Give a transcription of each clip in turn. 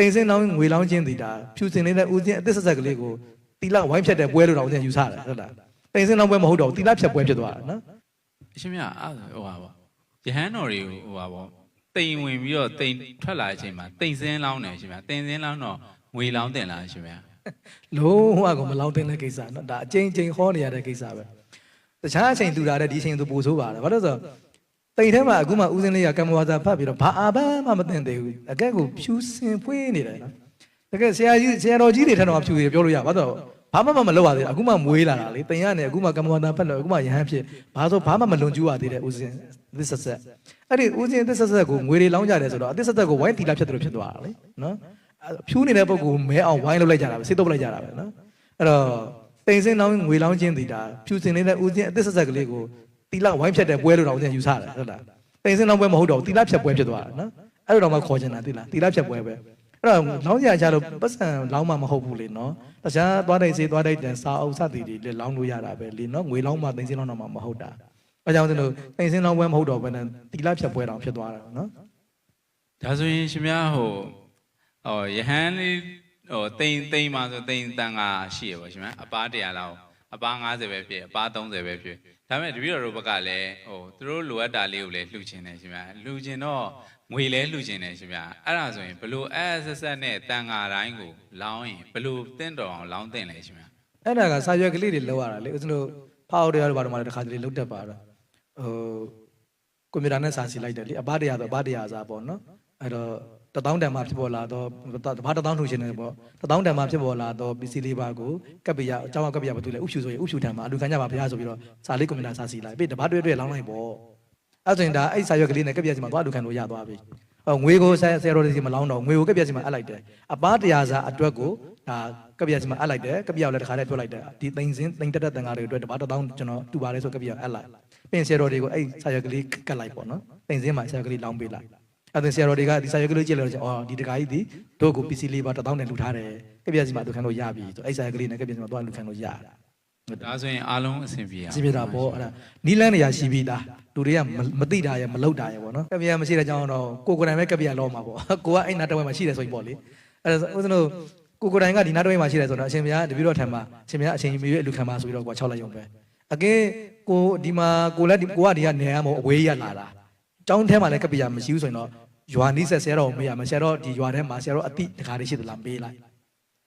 တိန်စင်းလောင်းငွေလောင်းချင်းတည်တာဖြူစင်နေတဲ့ဦးစင်းအသစ်ဆက်ဆက်ကလေးကိုတီလာဝိုင်းဖြတ်တဲ့ပွဲလို့တော့ဦးစင်းယူဆတယ်ဟုတ်လားတိန်စင်းလောင်းပွဲမဟုတ်တော့ဘူးတီလာဖြတ်ပွဲဖြစ်သွားတာနော်အရှင်မြတ်အဲ့ဟိုပါပေါ့ယဟန်တော်တွေကိုဟိုပါပေါ့တိမ်ဝင်ပြီးတော့တိမ်ထွက်လာတဲ့အချိန်မှာတိမ်စင်းလောင်းတယ်အရှင်မြတ်တိမ်စင်းလောင်းတော့ငွေလောင်းတင်လာအရှင်မြတ်လုံးဝကမလောင်းတင်တဲ့ကိစ္စနော်ဒါအချိန်ချင်းဟောနေရတဲ့ကိစ္စပဲတခြားအချိန်တူတာတဲ့ဒီအချိန်သူပိုဆိုးပါတယ်ဘာလို့လဲဆိုတော့ တိန်ထဲမှာအခုမှဦးစင်းလေးကကမ္မဝါစာဖတ်ပြီးတော့ဘာအာဘမှမသိသေးဘူးအကက်ကိုဖြူစင်ဖွေးနေတယ်နော်တကယ်ဆရာကြီးဆရာတော်ကြီးတွေထက်တော့ဖြူတယ်ပြောလို့ရဘာလို့ဘာမှမလုပ်ရသေးဘူးအခုမှမွေးလာတာလေတင်ရနေအခုမှကမ္မဝါစာဖတ်လို့အခုမှယဟန်ဖြစ်ဘာလို့ဘာမှမလွန်ကျူးရသေးတဲ့ဦးစင်းသစ်ဆက်ဆက်အဲ့ဒီဦးစင်းသစ်ဆက်ဆက်ကိုငွေတွေလောင်းကြတယ်ဆိုတော့အသစ်ဆက်ဆက်ကိုဝိုင်းတီလာဖြစ်တယ်လို့ဖြစ်သွားတာလေနော်ဖြူနေတဲ့ပုံကိုမဲအောင်ဝိုင်းလုပ်လိုက်ကြတာပဲစိတ်တုပ်လိုက်ကြတာပဲနော်အဲ့တော့တိန်စင်းလောင်းငွေလောင်းချင်းတည်တာဖြူစင်နေတဲ့ဦးစင်းအသစ်ဆက်ဆက်ကလေးကို တီလာဝိုင်းဖြတ်တဲ့ပွဲလို့တော့ဦးစင်းယူဆတယ်ဟုတ်လားတိန်စင်းလောင်းပွဲမဟုတ်တော့ဘူးတီလာဖြတ်ပွဲဖြစ်သွားတာနော်အဲ့လိုတော့မှခေါ်ချင်တာတီလာတီလာဖြတ်ပွဲပဲအဲ့တော့လောင်းကြကြတော့ပတ်စံလောင်းမှမဟုတ်ဘူးလေနော်တခြားသွားတိုက်စေးသွားတိုက်တန်စာအုပ်စသည်တွေလည်းလောင်းလို့ရတာပဲလေနော်ငွေလောင်းမှတိန်စင်းလောင်းတော့မှမဟုတ်တာအဲကြောင့်ကျွန်တော်တိန်စင်းလောင်းပွဲမဟုတ်တော့ဘဲနဲ့တီလာဖြတ်ပွဲတောင်ဖြစ်သွားတာနော်ဒါဆိုရင်ရှင်မြတ်ဟိုဟိုယဟန်လေးဟိုတိမ်တိမ်မှာဆိုတိမ်တန်ကရှိရပါရှင်မြတ်အပား100လောက် အပား90ပဲဖြစ်အပား30ပဲဖြစ်ဒါပေမဲ့တပည့်တော်တို့ဘက်ကလည်းဟိုသူတို့လိုအပ်တာလေးကိုလည်းလှူချင်တယ်ရှင်မြတ်လှူချင်တော့ငွေလည်းလှူချင်တယ်ရှင်မြတ်အဲ့ဒါဆိုရင်ဘလို့အဲဆက်ဆက်နဲ့တန်ဃာတိုင်းကိုလောင်းရင်ဘလို့တင့်တော်အောင်လောင်းတင်လဲရှင်မြတ်အဲ့ဒါကစာရွက်ကလေးတွေလောက်ရတာလေဦးဇင်းတို့ဖောက်တရားတို့ဘာလို့မှလည်းတစ်ခါတလေလောက်တတ်ပါတော့ဟိုကွန်ပျူတာနဲ့စာစီလိုက်တယ်လေအပတရားဆိုအပတရားစားပေါ့နော်အဲ့တော့ တထောင်းတန်မှဖြစ်ပေါ်လာတော့ဘာတထောင်းထူရှင်နေပေါ့တထောင်းတန်မှဖြစ်ပေါ်လာတော့ပစ္စည်းလေးပါကိုကပ်ပြရအကြောင်းကပ်ပြရဘာတူလဲဥဖြူဆိုရင်ဥဖြူတန်မှာအလူခံကြပါဘုရားဆိုပြီးတော့စာလေးကွန်ပျူတာစာစီလိုက်ပြီးတပတ်တွဲတွဲလောင်းလိုက်ပေါ့အဲ့ဆိုရင်ဒါအဲ့စာရွက်ကလေးနဲ့ကပ်ပြစီမှာသွားအလူခံလို့ရသွားပြီဟောငွေကိုဆရာဆရာတော်တွေစီမလောင်းတော့ငွေကိုကပ်ပြစီမှာအပ်လိုက်တယ်အပတရားစားအတွက်ကိုဒါကပ်ပြစီမှာအပ်လိုက်တယ်ကပ်ပြကိုလည်းတစ်ခါတည်းပြောလိုက်တယ်ဒီသိန်းစင်းသိန်းတက်တက်တန်ကားတွေအတွက်တပတ်တစ်သောင်းကျွန်တော်တူပါလေဆိုကပ်ပြအပ်လိုက်ပြင်ဆရာတော်တွေကိုအဲ့စာရွက်ကလေးကတ်လိုက်ပေါ့နော်သိန်းစင်းမှာဆရာရွက်ကလေးလောင်းပေးလိုက် အဲ့ဒါဆရာတော်တွေကဒီစာရွက်ကလေးကြည့်လို့ကျအော်ဒီတကားကြီးဒီတို့ကို PC လေးပါတစ်တောင်းနဲ့လှူထားတယ်ကပြစီမှာလူခံလို့ရပြီဆိုအဲ့စာရွက်ကလေးနဲ့ကပြစီမှာသွားလူခံလို့ရတာဒါဆိုရင်အားလုံးအဆင်ပြေအောင်စီပြတာပေါ့အဲ့ဒါနီလန်းနေရာရှိပြီလားလူတွေကမသိတာရမလုပ်တာရပေါ့နော်ကပြမရှိတဲ့ကြောင်းတော့ကိုကိုတိုင်ပဲကပြလောမှာပေါ့ကိုကအဲ့နာတဝဲမှာရှိတယ်ဆိုရင်ပေါ့လေအဲ့ဒါဦးဇင်းတို့ကိုကိုတိုင်ကဒီနာတဝဲမှာရှိတယ်ဆိုတော့အရှင်ဘုရားတပည့်တော်ထံမှာအရှင်ဘုရားအရှင်ကြီးမြေရဲ့လူခံပါဆိုပြီးတော့ကို6လိုက်ရုံပဲအကဲကိုဒီမှာကိုလည်းကိုကဒီကနေရမို့အဝေးရလာတာ ကျောင်းထဲမှာလည်းကပြမရှိဘူးဆိုရင်တော့ရွာနီးဆက်ဆရာတော်ကိုမေးရမယ်ဆရာတော်ဒီရွာထဲမှာဆရာတော်အတိတခါလေးရှိသလားမေးလိုက်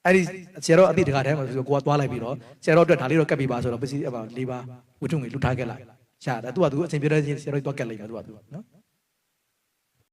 အဲ့ဒီဆရာတော်အတိတခါထဲမှာဆိုကိုကသွားလိုက်ပြီးတော့ဆရာတော်အတွက်ဒါလေးတော့ကပ်ပြီးပါဆိုတော့ပစ္စည်းအပါလေးပါဝတ္ထုငွေလူထားခဲ့လိုက်ရှာတယ်သူကသူအချိန်ပြတဲ့ဆရာတော်သွားကက်လိုက်တာသူကသူနော်